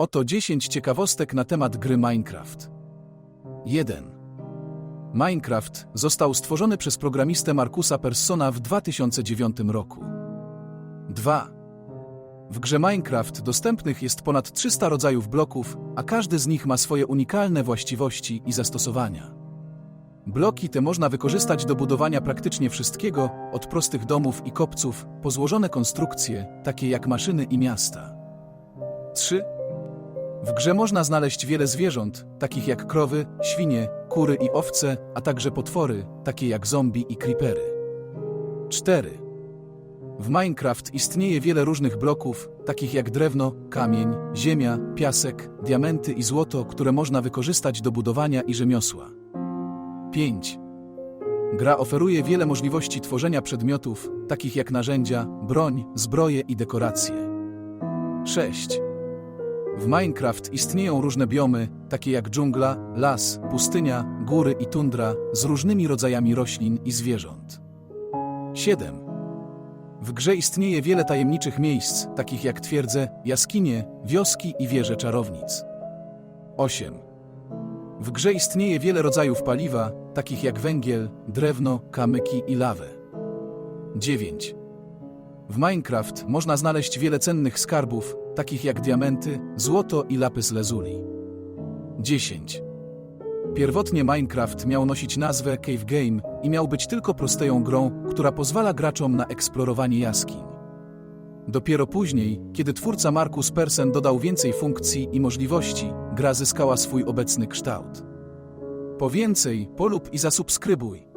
Oto 10 ciekawostek na temat gry Minecraft. 1. Minecraft został stworzony przez programistę Markusa Persona w 2009 roku. 2. W grze Minecraft dostępnych jest ponad 300 rodzajów bloków, a każdy z nich ma swoje unikalne właściwości i zastosowania. Bloki te można wykorzystać do budowania praktycznie wszystkiego, od prostych domów i kopców, po złożone konstrukcje, takie jak maszyny i miasta. 3. W grze można znaleźć wiele zwierząt, takich jak krowy, świnie, kury i owce, a także potwory, takie jak zombie i creepery. 4. W Minecraft istnieje wiele różnych bloków, takich jak drewno, kamień, ziemia, piasek, diamenty i złoto, które można wykorzystać do budowania i rzemiosła. 5. Gra oferuje wiele możliwości tworzenia przedmiotów, takich jak narzędzia, broń, zbroje i dekoracje. 6. W Minecraft istnieją różne biomy, takie jak dżungla, las, pustynia, góry i tundra, z różnymi rodzajami roślin i zwierząt. 7. W grze istnieje wiele tajemniczych miejsc, takich jak twierdze, jaskinie, wioski i wieże czarownic. 8. W grze istnieje wiele rodzajów paliwa, takich jak węgiel, drewno, kamyki i lawę. 9. W Minecraft można znaleźć wiele cennych skarbów, takich jak diamenty, złoto i lapis lazuli. 10. Pierwotnie Minecraft miał nosić nazwę Cave Game i miał być tylko prosteją grą, która pozwala graczom na eksplorowanie jaskiń. Dopiero później, kiedy twórca Markus Persson dodał więcej funkcji i możliwości, gra zyskała swój obecny kształt. Po więcej, polub i zasubskrybuj.